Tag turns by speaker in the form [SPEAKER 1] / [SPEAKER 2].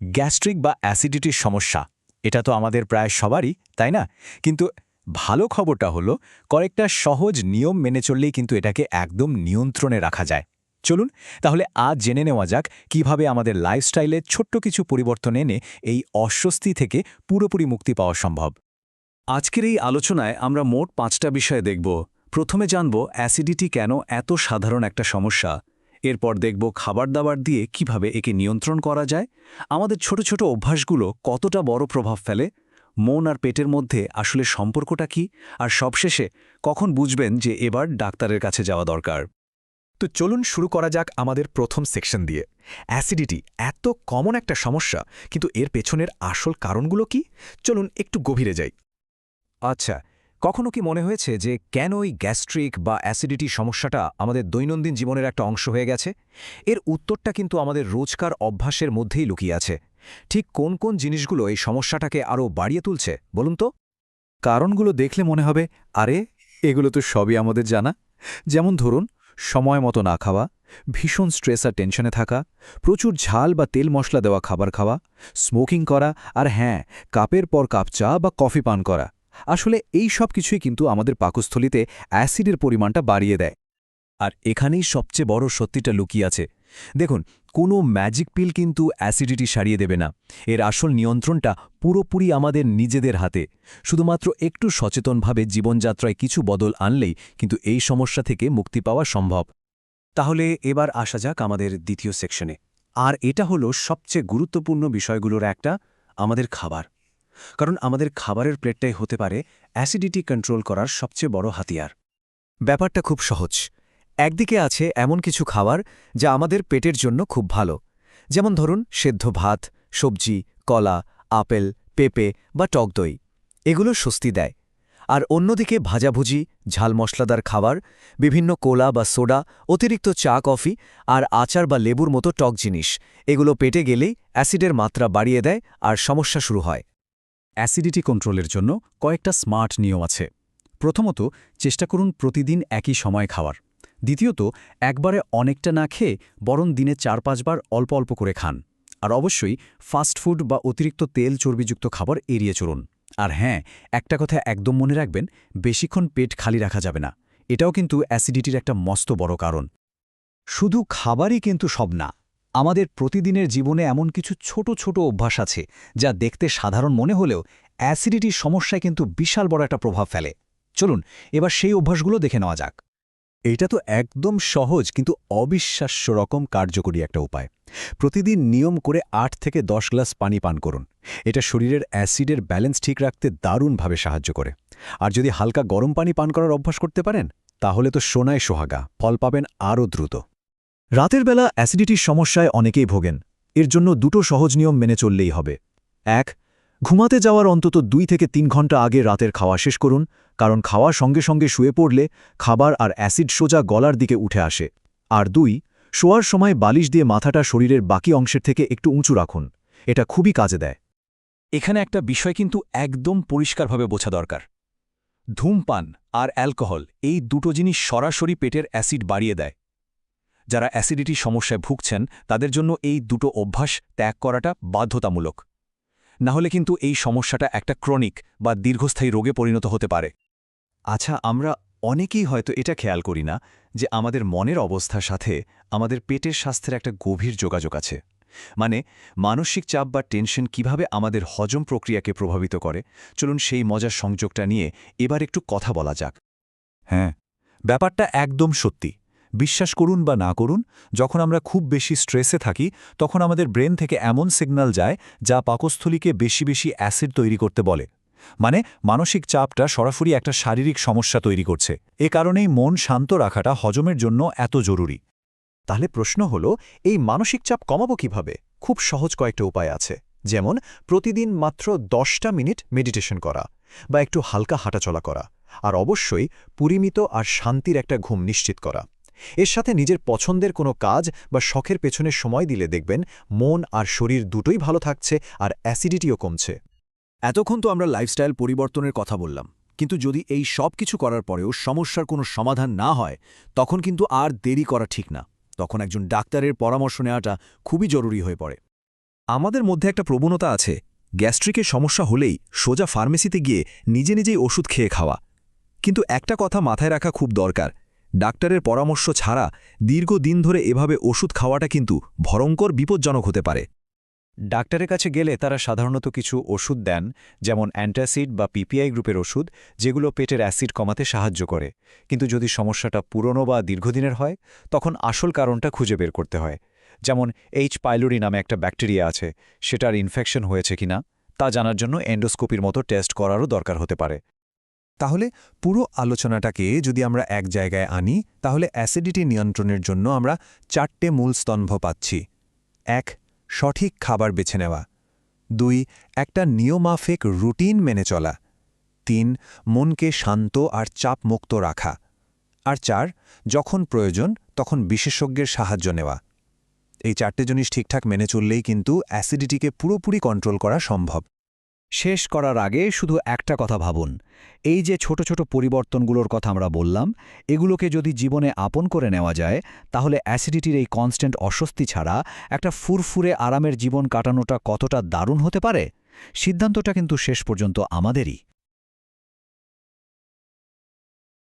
[SPEAKER 1] Gastric বা অ্যাসিডিটির সমস্যা, এটা তো আমাদের প্রায় সবারই, তাই না? কিন্তু ভালো খবরটা হলো, কয়েকটা সহজ নিয়ম মেনে চললেই কিন্তু এটাকে একদম নিয়ন্ত্রণে রাখা যায়। চলুন, তাহলে আজ জেনে নেওয়া যাক কীভাবে আমাদের লাইফস্টাইলে ছোট্ট কিছু পরিবর্তন এনে এই অস্বস্তি থেকে পুরোপুরি মুক্তি পাওয়া সম্ভব।
[SPEAKER 2] আজকের এই আলোচনায় আমরা মোট পাঁচটা বিষয় দেখব। প্রথমে জানব অ্যাসিডিটি কেন এত সাধারণ একটা সমস্যা। এরপর দেখব খাবার দাবার দিয়ে কীভাবে একে নিয়ন্ত্রণ করা যায়। আমাদের ছোট ছোট অভ্যাসগুলো কতটা বড় প্রভাব ফেলে? মন আর পেটের মধ্যে আসলে সম্পর্কটা কি? আর সবশেষে, কখন বুঝবেন যে এবার ডাক্তারের কাছে যাওয়া দরকার?
[SPEAKER 3] তো চলুন শুরু করা যাক আমাদের প্রথম সেকশন দিয়ে। অ্যাসিডিটি এত কমন একটা সমস্যা, কিন্তু এর পেছনের আসল কারণগুলো কি? চলুন একটু গভীরে যাই।
[SPEAKER 1] আচ্ছা কখনো কি মনে হয়েছে যে কেন ওই গ্যাস্ট্রিক বা অ্যাসিডিটি সমস্যাটা আমাদের দৈনন্দিন জীবনের একটা অংশ হয়ে গেছে? এর উত্তরটা কিন্তু আমাদের রোজকার অভ্যাসের মধ্যেই লুকিয়ে আছে। ঠিক কোন কোন জিনিসগুলো এই সমস্যাটাকে আরও বাড়িয়ে তুলছে, বলুন তো?
[SPEAKER 3] কারণগুলো দেখলে মনে হবে, আরে, এগুলো তো সবই আমাদের জানা। যেমন ধরুন, সময় মতো না খাওয়া, ভীষণ স্ট্রেস আর টেনশনে থাকা, প্রচুর ঝাল বা তেল মশলা দেওয়া খাবার খাওয়া, স্মোকিং করা, আর হ্যাঁ কাপের পর কাপ চা বা কফি পান করা। আসলে এই সব কিছুই কিন্তু আমাদের পাকস্থলিতে অ্যাসিডের পরিমাণটা বাড়িয়ে দেয়।
[SPEAKER 1] আর এখানেই সবচেয়ে বড় সত্যিটা লুকিয়ে আছে। দেখুন, কোনো ম্যাজিক পিল কিন্তু অ্যাসিডিটি সারিয়ে দেবে না। এর আসল নিয়ন্ত্রণটা পুরোপুরি আমাদের নিজেদের হাতে। শুধুমাত্র একটু সচেতনভাবে জীবনযাত্রায় কিছু বদল আনলেই কিন্তু এই সমস্যা থেকে মুক্তি পাওয়া সম্ভব। তাহলে এবার আসা যাক আমাদের দ্বিতীয় সেকশনে। আর এটা হলো সবচেয়ে গুরুত্বপূর্ণ বিষয়গুলোর একটা, আমাদের খাবার। কারণ আমাদের খাবারের প্লেটটাই হতে পারে অ্যাসিডিটি কন্ট্রোল করার সবচেয়ে বড় হাতিয়ার। ব্যাপারটা খুব সহজ। একদিকে আছে এমন কিছু খাবার যা আমাদের পেটের জন্য খুব ভালো। যেমন ধরুন, সেদ্ধ ভাত, সবজি, কলা, আপেল, পেঁপে বা টক দই। এগুলো স্বস্তি দেয়। আর অন্যদিকে ভাজাভুজি, ঝাল মশলাদার খাবার, বিভিন্ন কোলা বা সোডা, অতিরিক্ত চা, কফি আর আচার বা লেবুর মতো টক জিনিস। এগুলো পেটে গেলেই অ্যাসিডের মাত্রা বাড়িয়ে দেয় আর সমস্যা শুরু হয়।
[SPEAKER 2] অ্যাসিডিটি কন্ট্রোলের জন্য কয়েকটা স্মার্ট নিয়ম আছে। প্রথমত, চেষ্টা করুন প্রতিদিন একই সময় খাওয়ার। দ্বিতীয়ত, একবারে অনেকটা না খেয়ে বরং দিনে চার পাঁচবার অল্প অল্প করে খান। আর অবশ্যই ফাস্ট ফুড বা অতিরিক্ত তেল চর্বিযুক্ত খাবার এড়িয়ে চলুন। আর হ্যাঁ একটা কথা একদম মনে রাখবেন, বেশিক্ষণ পেট খালি রাখা যাবে না। এটাও কিন্তু অ্যাসিডিটির একটা মস্ত বড় কারণ। শুধু খাবারই কিন্তু সব না আমাদের প্রতিদিনের জীবনে এমন কিছু ছোট ছোট অভ্যাস আছে যা দেখতে সাধারণ মনে হলেও অ্যাসিডিটির সমস্যায় কিন্তু বিশাল বড় একটা প্রভাব ফেলে। চলুন, এবার সেই অভ্যাসগুলো দেখে নেওয়া যাক। এটা তো একদম সহজ কিন্তু অবিশ্বাস্য রকম কার্যকরী একটা উপায়। প্রতিদিন নিয়ম করে আট থেকে দশ গ্লাস পানি পান করুন। এটা শরীরের অ্যাসিডের ব্যালেন্স ঠিক রাখতে দারুণভাবে সাহায্য করে। আর যদি হালকা গরম পানি পান করার অভ্যাস করতে পারেন, তাহলে তো সোনায় সোহাগা, ফল পাবেন আরও দ্রুত। রাতের বেলা অ্যাসিডিটির সমস্যায় অনেকেই ভোগেন। এর জন্য দুটো সহজ নিয়ম মেনে চললেই হবে। এক, ঘুমাতে যাওয়ার অন্তত দুই থেকে তিন ঘণ্টা আগে রাতের খাওয়া শেষ করুন, কারণ খাওয়ার সঙ্গে সঙ্গে শুয়ে পড়লে খাবার আর অ্যাসিড সোজা গলার দিকে উঠে আসে। আর দুই, শোয়ার সময় বালিশ দিয়ে মাথাটা শরীরের বাকি অংশের থেকে একটু উঁচু রাখুন। এটা খুবই কাজে দেয়। এখানে একটা বিষয় কিন্তু একদম পরিষ্কারভাবে বোঝা দরকার। ধূমপান আর অ্যালকোহল এই দুটো জিনিস সরাসরি পেটের অ্যাসিড বাড়িয়ে দেয়। যারা অ্যাসিডিটি সমস্যায় ভুগছেন, তাদের জন্য এই দুটো অভ্যাস ত্যাগ করাটা বাধ্যতামূলক। না হলে কিন্তু এই সমস্যাটা একটা ক্রনিক বা দীর্ঘস্থায়ী রোগে পরিণত হতে পারে। আচ্ছা আমরা অনেকেই হয়তো এটা খেয়াল করি না যে আমাদের মনের অবস্থার সাথে আমাদের পেটের স্বাস্থ্যের একটা গভীর যোগাযোগ আছে। মানে মানসিক চাপ বা টেনশন কীভাবে আমাদের হজম প্রক্রিয়াকে প্রভাবিত করে? চলুন সেই মজার সংযোগটা নিয়ে এবার একটু কথা বলা যাক। হ্যাঁ ব্যাপারটা একদম সত্যি। বিশ্বাস করুন বা না করুন, যখন আমরা খুব বেশি স্ট্রেসে থাকি, তখন আমাদের ব্রেন থেকে এমন সিগন্যাল যায় যা পাকস্থলীকে বেশি বেশি অ্যাসিড তৈরি করতে বলে। মানে মানসিক চাপটা সরাসরি একটা শারীরিক সমস্যা তৈরি করছে। এ কারণেই মন শান্ত রাখাটা হজমের জন্য এত জরুরি। তাহলে প্রশ্ন হল, এই মানসিক চাপ কমাবো কীভাবে? খুব সহজ কয়েকটা উপায় আছে। যেমন, প্রতিদিন মাত্র দশটা মিনিট মেডিটেশন করা বা একটু হালকা হাঁটাচলা করা। আর অবশ্যই পরিমিত আর শান্তির একটা ঘুম নিশ্চিত করা। এর সাথে নিজের পছন্দের কোনো কাজ বা শখের পেছনে সময় দিলে দেখবেন মন আর শরীর দুটোই ভালো থাকছে আর অ্যাসিডিটিও কমছে। এতক্ষণ তো আমরা লাইফস্টাইল পরিবর্তনের কথা বললাম, কিন্তু যদি এই সব কিছু করার পরেও সমস্যার কোনো সমাধান না হয়, তখন কিন্তু আর দেরি করা ঠিক না। তখন একজন ডাক্তারের পরামর্শ নেওয়াটা খুবই জরুরি হয়ে পড়ে।
[SPEAKER 1] আমাদের মধ্যে একটা প্রবণতা আছে গ্যাস্ট্রিকের সমস্যা হলেই সোজা ফার্মেসিতে গিয়ে নিজে নিজেই ওষুধ খেয়ে খাওয়া। কিন্তু একটা কথা মাথায় রাখা খুব দরকার ডাক্তারের পরামর্শ ছাড়া দীর্ঘদিন ধরে এভাবে ওষুধ খাওয়াটা কিন্তু ভয়ঙ্কর, বিপজ্জনক হতে পারে।
[SPEAKER 2] ডাক্তারের কাছে গেলে তারা সাধারণত কিছু ওষুধ দেন, যেমন অ্যান্টাসিড বা পিপিআই গ্রুপের ওষুধ, যেগুলো পেটের অ্যাসিড কমাতে সাহায্য করে। কিন্তু যদি সমস্যাটা পুরনো বা দীর্ঘদিনের হয়, তখন আসল কারণটা খুঁজে বের করতে হয়। যেমন এইচ পাইলোরি নামে একটা ব্যাকটেরিয়া আছে, সেটার ইনফেকশন হয়েছে কিনা, তা জানার জন্য এন্ডোস্কোপির মতো টেস্ট করারও দরকার হতে পারে।
[SPEAKER 4] তাহলে পুরো আলোচনাটাকে যদি আমরা এক জায়গায় আনি, তাহলে অ্যাসিডিটি নিয়ন্ত্রণের জন্য আমরা চারটে মূল স্তম্ভ পাচ্ছি। এক, সঠিক খাবার বেছে নেওয়া। দুই, একটা নিয়মাফিক রুটিন মেনে চলা। তিন, মনকে শান্ত আর চাপমুক্ত রাখা। আর চার, যখন প্রয়োজন, তখন বিশেষজ্ঞের সাহায্য নেওয়া। এই চারটে জিনিস ঠিকঠাক মেনে চললেই কিন্তু অ্যাসিডিটিকে পুরোপুরি কন্ট্রোল করা সম্ভব।
[SPEAKER 2] শেষ করার আগে শুধু একটা কথা ভাবুন। এই যে ছোট ছোট পরিবর্তনগুলোর কথা আমরা বললাম, এগুলোকে যদি জীবনে আপন করে নেওয়া যায়, তাহলে অ্যাসিডিটির এই কনস্ট্যান্ট অস্বস্তি ছাড়া একটা ফুরফুরে আরামের জীবন কাটানোটা কতটা দারুণ হতে পারে? সিদ্ধান্তটা কিন্তু শেষ পর্যন্ত আমাদেরই।